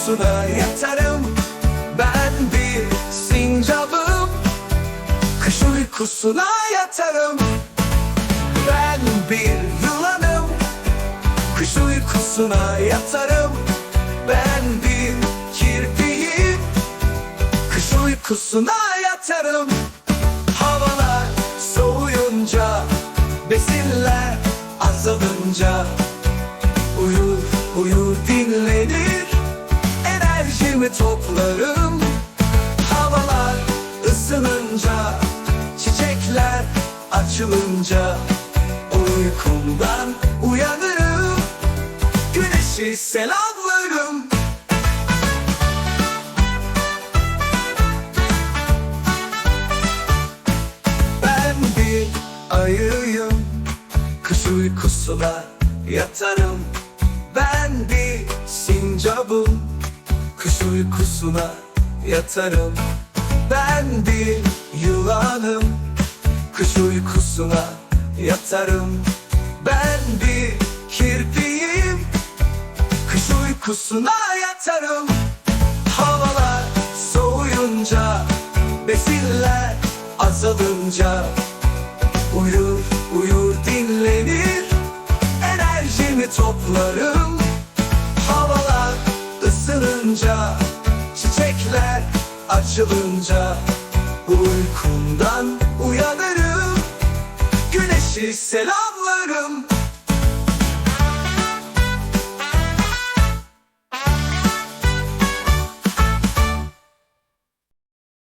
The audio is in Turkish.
uykusuna yatarım Ben bir sincabım. Kış uykusuna yatarım. Ben bir yılanım. Kış uykusuna yatarım. Ben bir kirpiyim. Kış uykusuna yatarım. Havalar soğuyunca Besinler azalınca Uyur uyur dinlenir Enerjimi toplarım? Havalar ısınınca Çiçekler açılınca Uykumdan uyanırım. Güneşi selamlarım. Ben bir ayıyım Kış uykusuna yatarım. Ben bir sincabım Kış uykusuna yatarım. Ben bir yılanım. Kış uykusuna yatarım. Ben bir kirpiyim. Kış uykusuna yatarım. Havalar soğuyunca Besinler azalınca Uyur uyur dinlenir. Enerjimi toplarım ısınınca Çiçekler açılınca Uykumdan uyanırım. Güneşi selamlarım